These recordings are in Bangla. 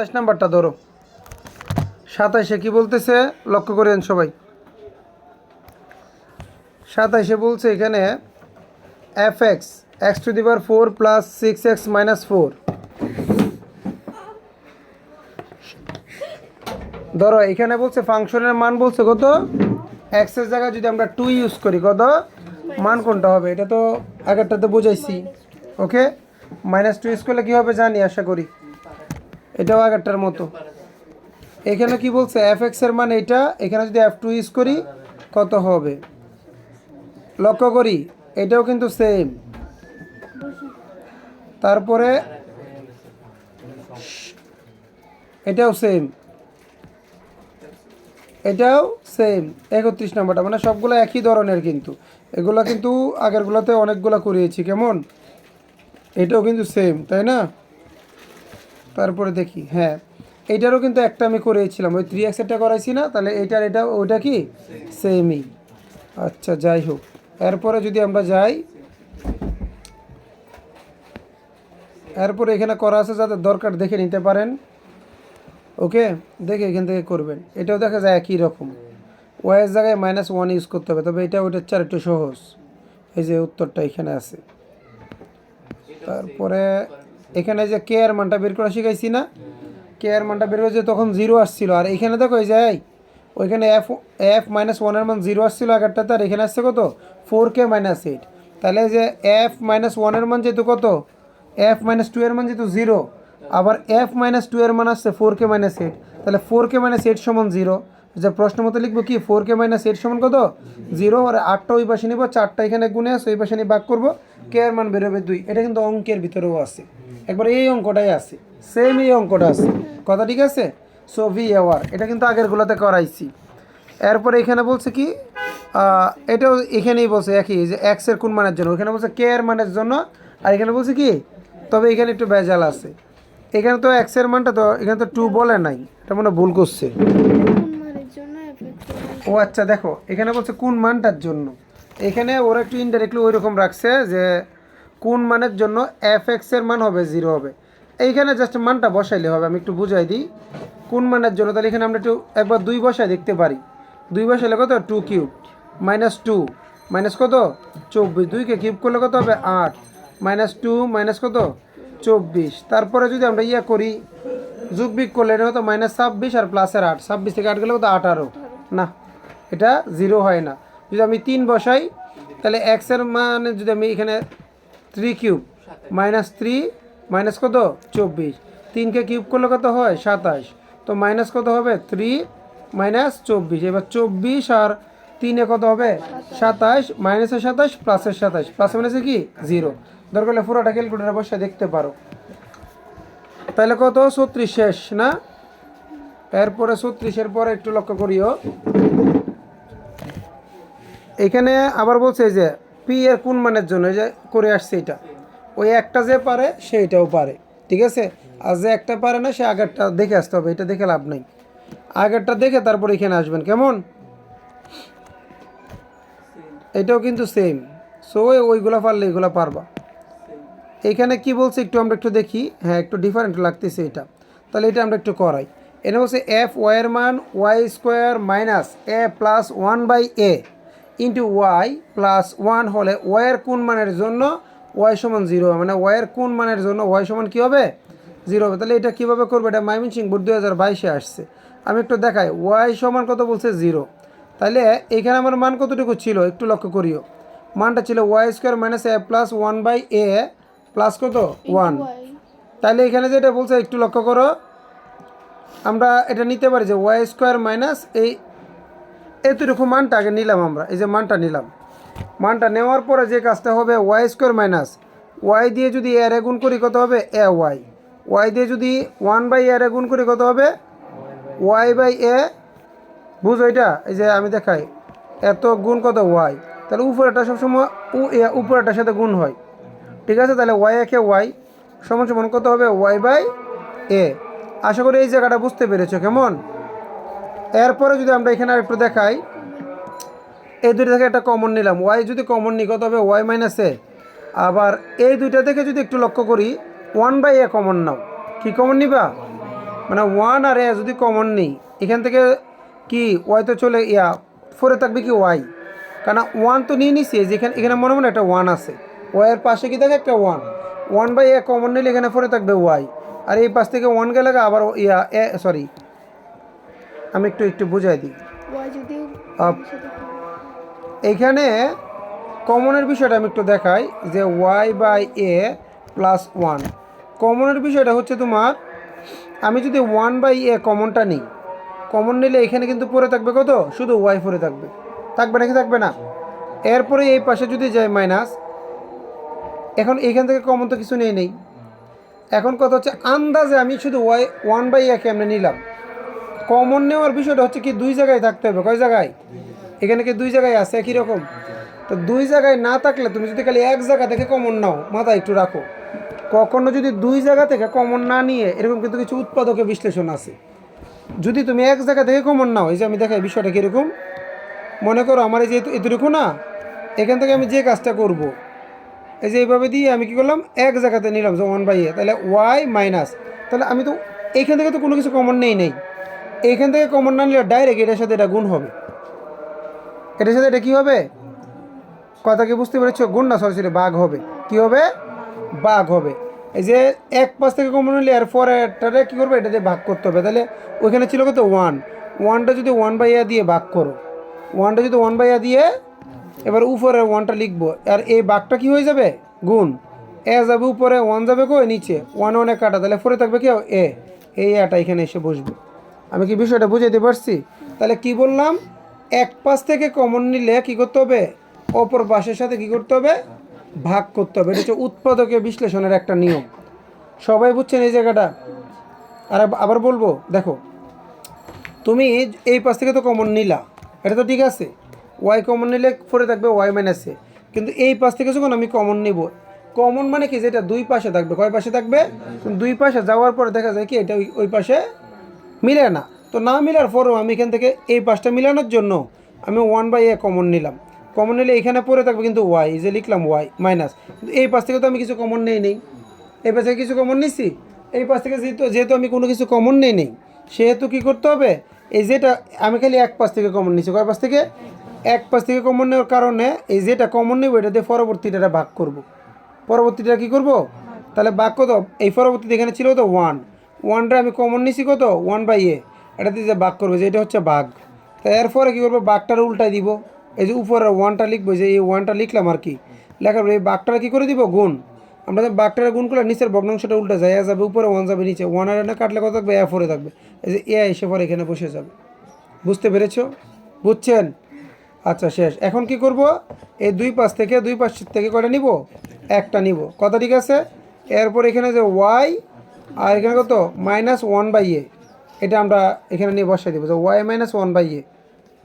সাতাশ নাম্বারটা ধরো। সাতাইশে কি বলতেছে? লক্ষ্য করেন সবাই। সাতাইশে বলছে এখানে F X X to the four plus six X minus four ধরো, এখানে বলছে ফাংশনের মান বলছে কত? এক্সের জায়গায় যদি আমরা টু ইউজ করি কত? মান কোনটা হবে? এটা তো আগেরটাতে বুঝাইছি। ওকে মাইনাস টু ইউজ করলে কী হবে জানি, আশা করি। এটাও আগেরটার মতো। এখানে কি বলছে? এফ এক্সের মান এটা। এখানে যদি এফ টু ইউজ করি, কত হবে? লক্ষ্য করি, এটাও কিন্তু সেম তারপরে, এটাও সেম এটাও সেম একত্রিশ নাম্বারটা মানে সবগুলো একই ধরনের কিন্তু। এগুলো কিন্তু আগেরগুলোতে অনেকগুলো করিয়েছি, কেমন? এটাও কিন্তু সেম তাই না? তারপরে দেখি হ্যাঁ। এইটারও কিন্তু একটা আমি করেছিলাম। ওই থ্রি এক্সেরটা করাইছি না, তাহলে এইটার এটা, ওইটা কি? সেমই আচ্ছা যাই হোক। এরপরে যদি আমরা যাই, এরপরে এখানে করা আছে, যাদের দরকার দেখে নিতে পারেন। ওকে? দেখে এখান থেকে করবেন। এটাও দেখা যায় একই রকম। ওয়াইয়ের জায়গায় মাইনাস ওয়ান ইউজ করতে হবে, তবে এটা ওইটার চার একটু সহজ। এই যে উত্তরটা এখানে আছে। তারপরে এখানে যে কে আর মানটা বের করা শিখাইছি না কে আর মানটা বের করেছে তখন জিরো আসছিল। আর এখানে দেখো এই যে ওইখানে এফ এফ মাইনাস ওয়ানের মান জিরো আসছিল আগেরটাতে, আর এখানে আসছে কত? ফোর কে মাইনাস এইট তাহলে যে এফ মাইনাস ওয়ানের মান যেহেতু কত? এফ মাইনাস টু এর মান যেহেতু জিরো আবার এফ মাইনাস টু এর মান আসছে ফোর কে মাইনাস এইট তাহলে ফোর কে মাইনাস এইট সমান জিরো যে প্রশ্ন মতো লিখব কি? ফোর কে মাইনাস এইট সমান কত? জিরো আর আটটা ওই পাশে নিবো, চারটা এখানে গুনে আছে, ওই পাশে নিয়ে ভাগ করব কে এর মান বেরোবে দুই। এটা কিন্তু অঙ্কের ভিতরেও আছে। একবার এই অঙ্কটাই আছে সেম এই অঙ্কটা আছে। কথা ঠিক আছে? সো ভি আওয়ার এটা কিন্তু আগেরগুলোতে করাইছি। এরপরে এখানে বলছে কি এটাও এখানেই বলছে একই যে এক্সের কোন মানের জন্য। ওখানে বলছে কে এর মানের জন্য, আর এখানে বলছে কি, তবে এখানে একটু ভেজাল আছে। এখানে তো এক্সের মানটা তো, এখানে তো টু বলে নাই, এটা মনে ভুল করছে। ও আচ্ছা দেখো, এখানে বলছে কোন মানটার জন্য। এখানে ওরা একটু ইনডাইরেক্টলি ওই রকম রাখছে যে কোন মানের জন্য এফ এক্সের মান হবে জিরো হবে। এইখানে জাস্ট মানটা বসাইলে হবে, আমি একটু বুঝাই দিই। কোন মানের জন্য? তাহলে এখানে আমরা একটু একবার দুই বসায় দেখতে পারি। দুই বসাইলে কত? Two cube minus two minus কত? চব্বিশ। দুইকে কিউব করলে কত হবে? আট। মাইনাস টু মাইনাস কত? চব্বিশ। তারপরে যদি আমরা ইয়া করি, যোগ বিগ করলে এটা হতো মাইনাস ছাব্বিশ আর প্লাসের আট। ছাব্বিশ থেকে আট গেলে কত? আঠারো। না, এটা জিরো হয় না। যদি আমি তিন বসাই, তাহলে এক্সের মানে যদি আমি এখানে three cube minus three minus কত? চব্বিশ। তিনকে কিউব করলে কত হয়? সাতাশ। তো মাইনাস কত হবে? থ্রি মাইনাস চব্বিশ। এবার চব্বিশ আর তিনে কত হবে? সাতাশ। মাইনাসের সাতাশ প্লাসের সাতাশ। প্লাস মাইনাসে কি? জিরো দরকার হলে পুরোটা ক্যালকুলেটার বসে দেখতে পারো। তাহলে কত? ছত্রিশ শেষ, না? এরপরে ছত্রিশের পরে একটু লক্ষ্য করিও। এখানে আবার বলছে যে পি এর কোন মানের জন্য যে করে আসছে এটা? ওই একটা যে পারে সে এটাও পারে, ঠিক আছে? আর যে একটা পারে না, সে আগেরটা দেখে আসতে হবে, এটা দেখে লাভ নাই। আগেরটা দেখে তারপর এখানে আসবেন, কেমন? এটাও কিন্তু সেম সো ওইগুলো পারলে এগুলো পারবা। এখানে কি বলছে, একটু আমরা একটু দেখি। হ্যাঁ একটু ডিফারেন্ট লাগতেছে এটা। তাহলে এটা আমরা একটু করাই। এনে বলছে এফ ওয়াইয়ের মান Y square minus A plus one by A into Y plus one হলে ওয়াইয়ের কোন মানের জন্য ওয়াই সমান জিরো হবে? মানে ওয়াইয়ের কোন মানের জন্য ওয়াই সমান কী হবে? জিরো হবে। তাহলে এটা কীভাবে করবে? এটা মাইমিন সিং বোর্ড দু হাজার বাইশে আসছে। আমি একটু দেখাই। ওয়াই সমান কত বলছে? জিরো তাহলে এখানে আমার মান কতটুকু ছিল? একটু লক্ষ্য করিও। মানটা ছিল Y square minus A plus one by A plus কত? ওয়ান তাহলে এখানে যেটা বলছে একটু লক্ষ্য করো। আমরা এটা নিতে পারি যে ওয়াই স্কোয়ার মাইনাস এই এতটুকু মানটা আগে নিলাম আমরা, এই যে মানটা নিলাম। মানটা নেওয়ার পরে যে কাজটা হবে, ওয়াই স্কোয়ার মাইনাস, ওয়াই দিয়ে যদি এর গুণ করি কত হবে? A Y. ওয়াই দিয়ে যদি ওয়ান বাই এর গুণ করি কত হবে? Y by A. বুঝো এটা? এই যে আমি দেখাই, এত গুণ কত? ওয়াই। তাহলে উপরেটা সবসময় উ, এ উপরেটার সাথে গুণ হয়। ঠিক আছে? তাহলে ওয়াই একে ওয়াই সমান সমান কত হবে? ওয়াই বাই এ। আশা করি এই জায়গাটা বুঝতে পেরেছ, কেমন? এরপরে যদি আমরা এখানে একটু দেখাই, এই দুইটা থেকে একটা কমন নিলাম। ওয়াই যদি কমন নিই, কত হবে? ওয়াই মাইনাস এ আবার এই দুইটা থেকে যদি একটু লক্ষ্য করি ওয়ান বাই এ কমন নাও। কি কমন নিবা? মানে ওয়ান আর এ যদি কমন নিই, এখান থেকে কি ওয়াই তো চলে, ইয়া ফোরে থাকবে কি ওয়াই কারণ ওয়ান তো নিয়ে নিছি যেখানে এখানে মনে মনে একটা ওয়ান আছে। ওয়াইয়ের পাশে কি থাকে? একটা one one by A common নিলে এখানে ফোরে থাকবে ওয়াই আর এই পাশ থেকে ওয়ান গেলে আবার ইয়া এ সরি আমি একটু একটু বুঝাই দিই। এইখানে কমনের বিষয়টা আমি একটু দেখাই যে Y by A plus one কমনের বিষয়টা হচ্ছে তোমার আমি যদি ওয়ান বাই এ কমনটা নিই কমন নিলে এখানে কিন্তু পড়ে থাকবে কত? শুধু ওয়াই পড়ে থাকবে। থাকবে নাকি থাকবে না? এরপরে এই পাশে যদি যায় মাইনাস এখন এইখান থেকে কমন তো কিছু নেই নেই। এখন কথা হচ্ছে আন্দাজে আমি শুধু ওয়াই ওয়ান বাই এ কেমনে নিলাম? কমন নেওয়ার বিষয়টা হচ্ছে কি, দুই জায়গায় থাকতে হবে। কয় জায়গায়? এখানে কি দুই জায়গায় আছে? একই রকম। তো দুই জায়গায় না থাকলে তুমি যদি খালি এক জায়গা থেকে কমন নাও, মাথায় একটু রাখো। কখনো যদি দুই জায়গা থেকে কমন না নিয়ে এরকম কিন্তু কিছু উৎপাদকের বিশ্লেষণ আছে। যদি তুমি এক জায়গা থেকে কমন নাও, এই যে আমি দেখাই বিষয়টা কীরকম। মনে করো আমার এই যে এত- এতটুকু না, এখান থেকে আমি যে কাজটা করব, এই যে এইভাবে দিয়ে আমি কি করলাম, এক জায়গাতে নিলাম যে ওয়ান বাই এ তাহলে ওয়াই মাইনাস তাহলে আমি তো এইখান থেকে তো কোনো কিছু কমন নেই নেই। এইখান থেকে কমন না নিলে ডাইরেক্ট এটার সাথে এটা গুণ হবে। এটার সাথে এটা কী হবে? কথা কি বুঝতে পেরেছ? গুণ না সরাসরি বাঘ হবে। কি হবে? বাঘ হবে। এই যে এক পাশ থেকে কমন নিলে এর পরেরটারে কী করবে? এটা দিয়ে ভাগ করতে হবে। তাহলে ওইখানে ছিল কত? ওয়ান ওয়ানটা যদি ওয়ান বাই এ দিয়ে ভাগ করো। ওয়ানটা যদি ওয়ান বাই এ দিয়ে এবার উপরে ওয়ানটা লিখব। আর এই বাঘটা কি হয়ে যাবে? গুণ। এ যাবে উপরে ওয়ান যাবে কই? নিচে। ওয়ান ওয়ানে কাটা। তাহলে ফোরে থাকবে কি? এ। এই এটা এখানে এসে বসবে। আমি কি বিষয়টা বুঝাইতে পারছি? তাহলে কি বললাম? এক পাশ থেকে কমন নিলে কি করতে হবে? অপর পাশের সাথে কি করতে হবে? ভাগ করতে হবে। এটা হচ্ছে উৎপাদকের বিশ্লেষণের একটা নিয়ম। সবাই বুঝছেন এই জায়গাটা? আর আবার বলব, দেখো, তুমি এই পাশ থেকে তো কমন নিলা। এটা তো ঠিক আছে। ওয়াই কমন নিলে পরে থাকবে ওয়াই মাইনাসে কিন্তু এই পাশ থেকে যখন আমি কমন নিব, কমন মানে কি? যেটা দুই পাশে থাকবে। কয় পাশে থাকবে? দুই পাশে যাওয়ার পরে দেখা যায় কি? এটা ওই- ওই পাশে মিলে না। তো না মিলার পরেও আমি এখান থেকে এই পাশটা মিলানোর জন্য আমি ওয়ান বাই এ কমন নিলাম। কমন নিলে এখানে পড়ে থাকবে কিন্তু ওয়াই যে লিখলাম ওয়াই মাইনাস কিন্তু এই পাশ থেকে তো আমি কিছু কমন নেই নেই। এই পাশ থেকে কিছু কমন নিচ্ছি এই পাশ থেকে যেহেতু যেহেতু আমি কোনো কিছু কমন নেই নেই, সেহেতু কী করতে হবে? এই যেটা আমি খালি এক পাশ থেকে কমন নিচ্ছি কয় পাশ থেকে? এক পাশ থেকে কমন নেওয়ার কারণে এই যেটা কমন নেব, এটা দিয়ে পরবর্তীটা ভাগ করব। পরবর্তীটা কি করব? তাহলে ভাগ কত? এই পরবর্তীতে এখানে ছিল তো ওয়ান ওয়ানটা আমি কমন নিছি কত? ওয়ান বাই এ এটা দিয়ে যে ভাগ করব, যে এটা হচ্ছে বাঘ তা এরপরে কী করব? বাঘটার উল্টাই দিব। এই যে উপরে ওয়ানটা লিখব, যে এই ওয়ানটা লিখলাম আর কি। লেখার এই বাঘটার কী করে দিব? গুণ। আমরা যে বাঘটার গুণ করলে নিচের ভগ্নাংশটা উল্টে যায় যাবে উপরে ওয়ান যাবে নিচে। ওয়ান আর না কাটলে কত থাকবে? এ ফোরে থাকবে। এই যে এ এসে পরে এখানে বসে যাবে। বুঝতে পেরেছ? বুঝছেন? আচ্ছা শেষ। এখন কি করব? এই দুই পাশ থেকে, দুই পাশ থেকে কয়টা নিব? একটা নিব। কথা ঠিক আছে? এরপর এখানে যে ওয়াই আর এখানে কত? মাইনাস ওয়ান বাই এ এটা আমরা এখানে নিয়ে বসাই দেবো। যে Y minus one by A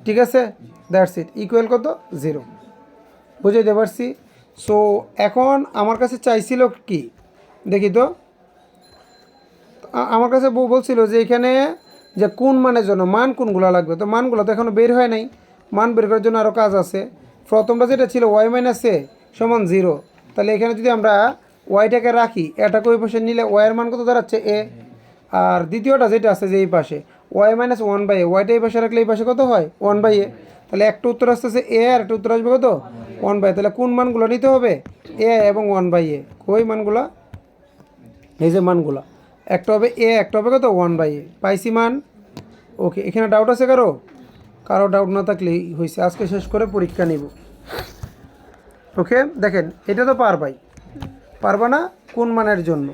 ঠিক আছে? দ্যাটস ইট ইকুয়াল কত? জিরো বুঝাইতে পারছি? সো এখন আমার কাছে চাইছিল কি? দেখি তো। আমার কাছে বউ বলছিল যে এখানে যে কোন মানের জন্য, মান কোনগুলো লাগবে? তো মানগুলো তো এখনও বের হয় নাই। মান বের করার জন্য আরও কাজ আছে। প্রথমটা যেটা ছিল ওয়াই মাইনাস এ সমান জিরো তাহলে এখানে যদি আমরা ওয়াইটাকে রাখি এটাকে ওই পাশে নিলে ওয়াইয়ের মান কত দাঁড়াচ্ছে? এ। আর দ্বিতীয়টা যেটা আছে যে এই পাশে, Y minus one by A, ওয়াইটা এই পাশে রাখলে এই পাশে কত হয়? One by A. তাহলে একটা উত্তর আসতেছে এ আর একটা উত্তর আসবে কত? ওয়ান বাই তাহলে কোন মানগুলো নিতে হবে? এ এবং ওয়ান বাই এ। ওই মানগুলো? এই যে মানগুলো। একটা হবে এ, একটা হবে কত? ওয়ান বাই এ। পাইসি মান? ওকে, এখানে ডাউট আছে কারও? কারও ডাউট না থাকলেই হয়েছে আজকে শেষ করে পরীক্ষা নিব। ওকে, দেখেন, এটা তো পার পারবাই পারবা না কোন মানের জন্য?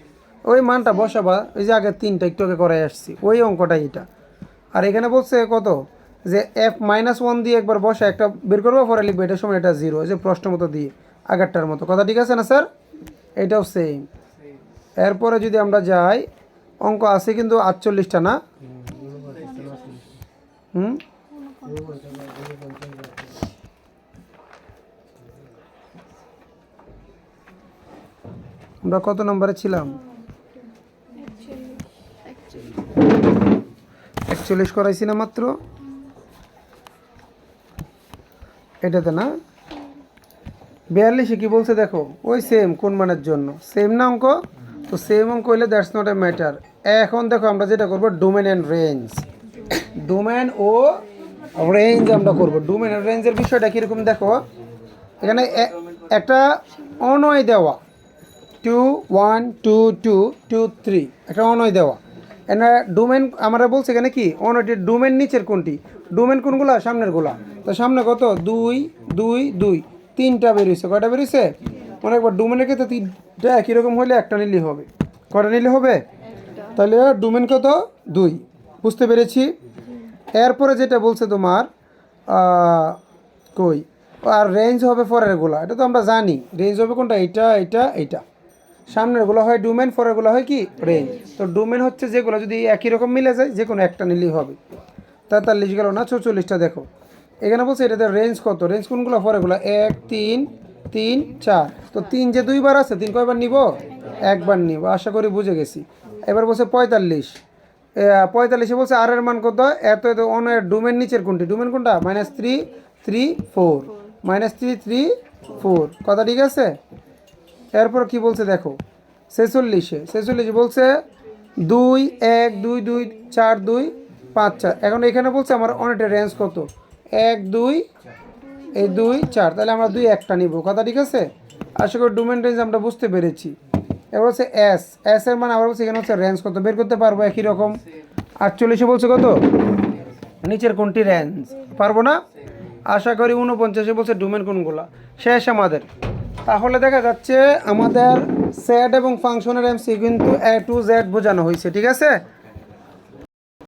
ওই মানটা বসাবা ওই যে আগে তিনটা একটু আগে করে আসছি। ওই অঙ্কটাই এটা আর এখানে বলছে কত? যে এফ মাইনাস ওয়ান দিয়ে একবার বসা একটা বের করব, পরে লিখবে এটার সময় এটা জিরো যে প্রশ্ন মতো দিয়ে, আগেরটার মতো। কথা ঠিক আছে না, স্যার? এটাও সেম এরপরে যদি আমরা যাই, অঙ্ক আছে কিন্তু আটচল্লিশটা না? হুম? আমরা কত নম্বরে ছিলাম? একচল্লিশ করাইছি না মাত্র? এটাতে না? বিয়াল্লিশে কি বলছে দেখো? ওই সেম কোন মানের জন্য? সেম না অঙ্ক? তো সেম অঙ্ক হইলে দ্যাটস নট এ ম্যাটার এখন দেখো আমরা যেটা করব ডোমেন অ্যান্ড রেঞ্জ ডোমেন ও রেঞ্জ আমরা করব। ডোমেন অ্যান্ড রেঞ্জের বিষয়টা কীরকম দেখো? এখানে একটা অনয় দেওয়া। Two one two two two three একটা অনয় দেওয়া। এখানে ডোমেন আমরা বলছি এখানে কি? অনয়টির ডোমেন নিচের কোনটি? ডোমেন কোনগুলা? সামনেরগুলা। তো সামনে কত? দুই দুই দুই। তিনটা বেরিয়েছে। কয়টা বেরিয়েছে? মনে একবার ডোমেনের ক্ষেত্রে তিনটা একই রকম হলে একটা নিলে হবে। কটা নিলে হবে? তাহলে ডোমেন কত? দুই। বুঝতে পেরেছি? এরপরে যেটা বলছে তোমার কই? আর রেঞ্জ হবে পরেরগুলো। এটা তো আমরা জানি। রেঞ্জ হবে কোনটা? এটা এটা এটা সামনেরগুলো হয় ডোমেন পরেরগুলো হয় কি? রেঞ্জ। তো ডোমেন হচ্ছে যেগুলো যদি একই রকম মিলে যায় যে কোনো একটা নিলেই হবে। তেতাল্লিশ গেল না, চৌচল্লিশটা দেখো। এখানে বলছে এটাতে রেঞ্জ কত? রেঞ্জ কোনগুলো? পরেগুলো এক, তিন তিন, চার। তো তিন যে দুইবার আছে, তিন কয়বার নিব? একবার নিব, আশা করি বুঝে গেছি। এবার বলছে পঁয়তাল্লিশ। পঁয়তাল্লিশে বলছে আর এর মান কত? এত এত অনের ডোমেন নিচের কোনটি? ডোমেন কোনটা? Minus three three, four. Minus three three, four. কথা ঠিক আছে? এরপর কি বলছে দেখো? ছেচল্লিশে। ছেচল্লিশে বলছে দুই, এক, দুই দুই, চার, দুই, পাঁচ, চার। এখন এখানে বলছে আমার অনেকটা রেঞ্জ কত? এক, দুই, এই দুই, চার। তাহলে আমরা দুই, একটা নিব। কথা ঠিক আছে? আশা করি ডোমেন রেঞ্জ আমরা বুঝতে পেরেছি। এবার হচ্ছে এস এস এর মানে আবার বলছে এখানে হচ্ছে রেঞ্জ কত? বের করতে পারব একই রকম। আটচল্লিশে বলছে কত? নিচের কোনটি রেঞ্জ পারব না? আশা করি উনপঞ্চাশে বলছে ডোমেন কোনগুলা? শেষ আমাদের। তাহলে দেখা যাচ্ছে আমাদের সেট এবং ফাংশনের এমসি কিন্তু এ টু জেড বোঝানো হয়েছে, ঠিক আছে?